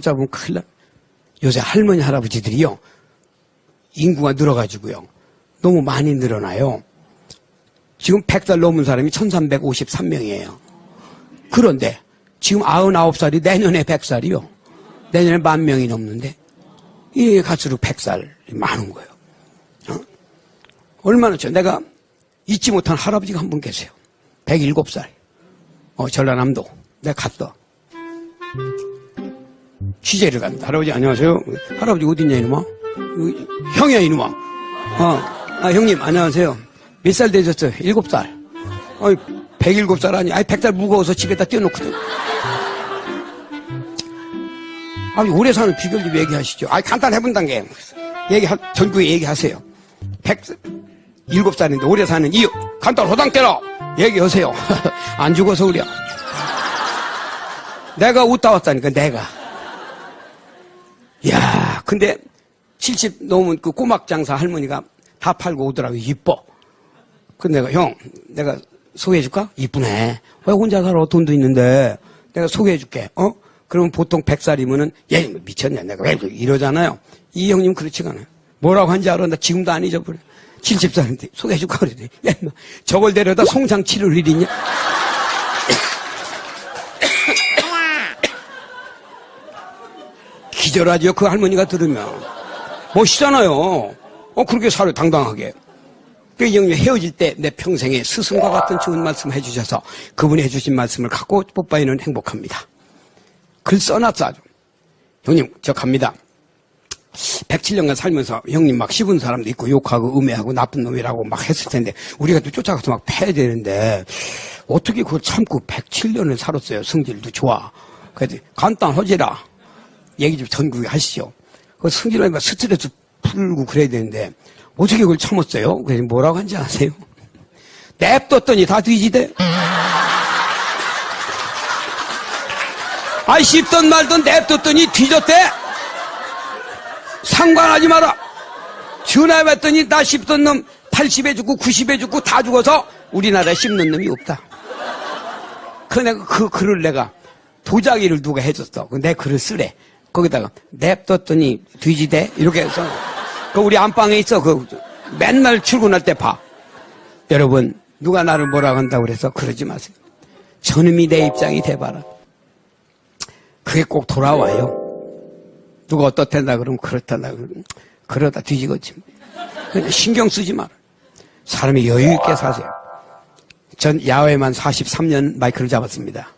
잡으면 큰일 나. 요새 할머니, 할아버지들이요. 인구가 늘어가지고요. 너무 많이 늘어나요. 지금 100살 넘은 사람이 1353명이에요. 그런데 지금 99살이 내년에 100살이요. 내년에 만 명이 넘는데 이게 갈수록 100살이 많은 거예요. 어? 얼마나 죠 내가 잊지 못한 할아버지가 한 분 계세요. 107살. 어, 전라남도. 내가 갔다. 취재를 갑니다. 할아버지 안녕하세요. 할아버지 어딨냐 이놈아? 형이야 이놈아. 어, 아 형님 안녕하세요. 몇 살 되셨어요? 일곱 살. 어이, 107살 아니, 아니 100살 무거워서 집에다 띄워놓거든. 아니 오래 사는 비결 좀 얘기하시죠. 아니 간단해 본단 게 얘기 전국에 얘기하세요. 107살인데 오래 사는 이유 간단 호당때라 얘기하세요. 안 죽어서 그래. 내가 웃다 왔다니까 내가. 야, 근데 70 넘은 그 꼬막 장사 할머니가 다 팔고 오더라고 이뻐. 근데 내가 형, 내가 소개해줄까? 이쁘네. 왜 혼자 살아? 돈도 있는데 내가 소개해줄게. 어? 그러면 보통 100살이면은 얘 미쳤냐? 내가 왜 이러잖아요. 이 형님 그렇지가 않아요. 뭐라고 한지 알아? 나 지금도 안 잊어버려. 70살인데 소개해줄까 그러더니 야, 저걸 데려다 송장 치를 일 있냐? 기절하죠. 그 할머니가 들으면. 멋있잖아요. 어, 그렇게 살아요, 당당하게. 그 형님 헤어질 때 내 평생에 스승과 같은 좋은 말씀 해주셔서 그분이 해주신 말씀을 갖고 뽀빠이는 행복합니다. 글 써놨어, 아주. 형님, 저 갑니다. 107년간 살면서 형님 막 씹은 사람도 있고 욕하고 음해하고 나쁜 놈이라고 막 했을 텐데 우리가 또 쫓아가서 막 패야 되는데 어떻게 그걸 참고 107년을 살았어요. 성질도 좋아. 그래도 간단하지라. 얘기 좀 전국에 하시죠. 그 승진하면 스트레스 풀고 그래야 되는데 어떻게 그걸 참았어요? 그래서 뭐라고 한지 아세요? 냅뒀더니 다 뒤지대. 아이 씹던 말던 냅뒀더니 뒤졌대. 상관하지 마라. 전화해봤더니 나 씹던 놈 80에 죽고 90에 죽고 다 죽어서 우리나라에 씹는 놈이 없다. 그 내가 그 글을 내가 도자기를 누가 해줬어. 그내 글을 쓰래. 거기다가 냅뒀더니 뒤지대 이렇게 해서 그 우리 안방에 있어. 그 맨날 출근할 때 봐. 여러분 누가 나를 뭐라고 한다고 그래서 그러지 마세요. 저놈이 내 입장이 돼봐라. 그게 꼭 돌아와요. 누가 어떻단다 그러면 그렇단다 그러면 그러다 뒤지겠지. 신경 쓰지 마라. 사람이 여유 있게 사세요. 전 야외만 43년 마이크를 잡았습니다.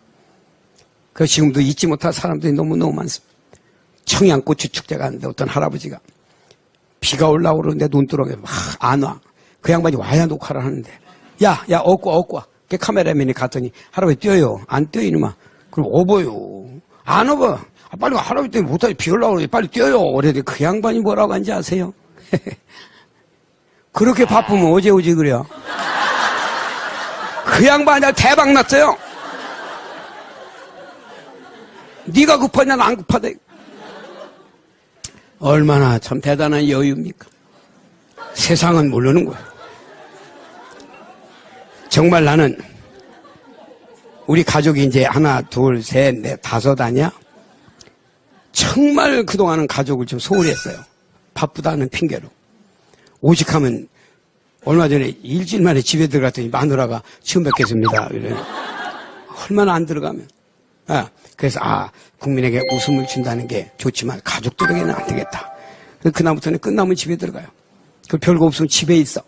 그 지금도 잊지 못할 사람들이 너무너무 많습니다. 청양고추 축제가 하는데 어떤 할아버지가 비가 올라오고 그러는데 눈두렁에 막 안 와. 그 양반이 와야 녹화를 하는데 야, 야, 얻고 와, 얻고 와. 그 카메라맨이 갔더니 할아버지 뛰어요. 안 뛰어, 이놈아. 그럼 업어요. 안 업어. 아, 빨리 와. 할아버지 때문에 못하지. 비 그러니 빨리 뛰어요. 그랬더니 그 양반이 뭐라고 한지 아세요? 그렇게 바쁘면 어제 오지 그래요. 그 양반이 대박 났어요. 네가 급하냐 난 급하다. 얼마나 참 대단한 여유입니까? 세상은 모르는 거예요. 정말 나는 우리 가족이 이제 하나, 둘, 셋, 넷, 다섯 아니야? 정말 그동안은 가족을 좀 소홀히 했어요. 바쁘다는 핑계로. 오직하면 얼마 전에 일주일 만에 집에 들어갔더니 마누라가 처음 뵙겠습니다. 이래. 얼마나 안 들어가면. 아, 그래서 아 국민에게 웃음을 준다는 게 좋지만 가족들에게는 안 되겠다. 그다음부터는 끝나면 집에 들어가요. 그 별거 없으면 집에 있어.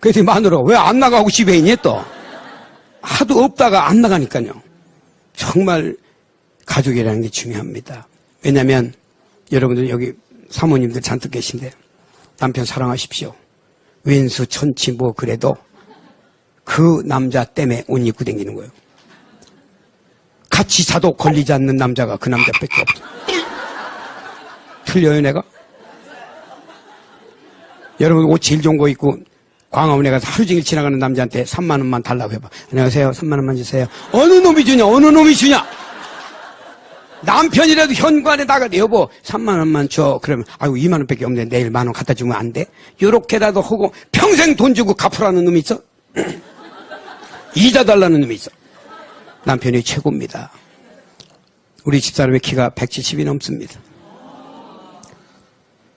그랬더니 마누라가 왜안 나가고 집에 있니 또? 하도 없다가 안 나가니까요. 정말 가족이라는 게 중요합니다. 왜냐하면 여러분들 여기 사모님들 잔뜩 계신데 남편 사랑하십시오. 왼수 천치 뭐 그래도 그 남자 때문에 옷 입고 다니는 거예요. 같이 자도 걸리지 않는 남자가 그 남자밖에 없어. 틀려요, 내가? 여러분 옷 제일 좋은 거 입고 광화문에 가서 하루 종일 지나가는 남자한테 3만 원만 달라고 해봐. 안녕하세요. 3만 원만 주세요. 어느 놈이 주냐? 어느 놈이 주냐? 남편이라도 현관에 나가 여보 3만 원만 줘. 그러면 아유 2만 원밖에 없는데 내일 만 원 갖다 주면 안 돼? 요렇게라도 하고 평생 돈 주고 갚으라는 놈이 있어? 이자 달라는 놈이 있어. 남편이 최고입니다. 우리 집사람의 키가 170이 넘습니다.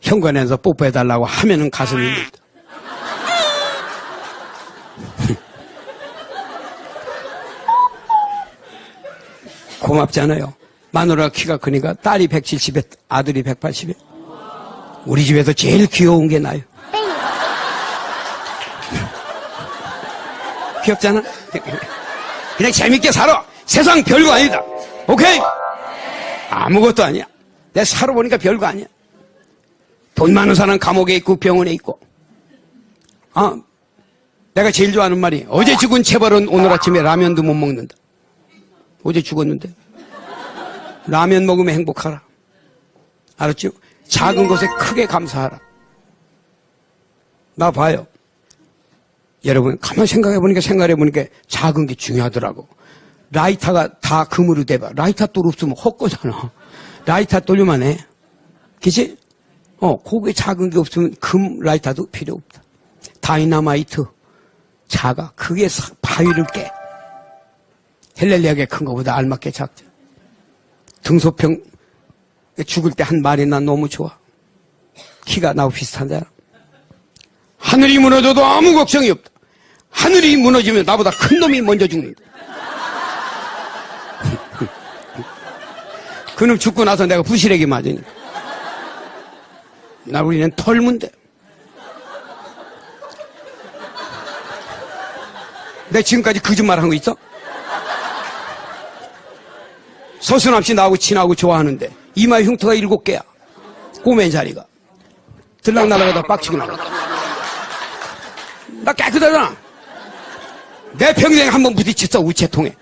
현관에서 뽀뽀해달라고 하면은 가슴입니다. 고맙잖아요. 마누라 키가 크니까 딸이 170에 아들이 180에. 우리 집에서 제일 귀여운 게 나요. 귀엽잖아? 그냥 재밌게 살아. 세상 별거 아니다. 오케이? 아무것도 아니야. 내가 살아보니까 별거 아니야. 돈 많은 사람 감옥에 있고 병원에 있고. 아, 내가 제일 좋아하는 말이 어제 죽은 체벌은 오늘 아침에 라면도 못 먹는다. 어제 죽었는데. 라면 먹으면 행복하라. 알았죠? 작은 것에 크게 감사하라. 나 봐요. 여러분, 가만 생각해 보니까 생각해 보니까 작은 게 중요하더라고. 라이터가 다 금으로 돼봐. 라이터 돌 없으면 헛거잖아. 라이터 돌려만 해. 그치? 어, 고개 작은 게 없으면 금 라이터도 필요 없다. 다이나마이트. 작아. 그게 사- 바위를 깨. 헬렐리아게 큰 거보다 알맞게 작자. 등소평 죽을 때한 말이 난 너무 좋아. 키가 나하고 비슷하잖아. 하늘이 무너져도 아무 걱정이 없다. 하늘이 무너지면 나보다 큰 놈이 먼저 죽는다. 그놈 죽고 나서 내가 부실하게 맞으니까. 나 우리는 털문대. 내가 지금까지 거짓말 한 거 있어? 씨 나하고 친하고 좋아하는데 이마 흉터가 일곱 개야. 꼬맨 자리가. 들락 날아가다 빡치고 나가. 나 깨끗하잖아. 내 평생 한 번 부딪혔어, 우체통에.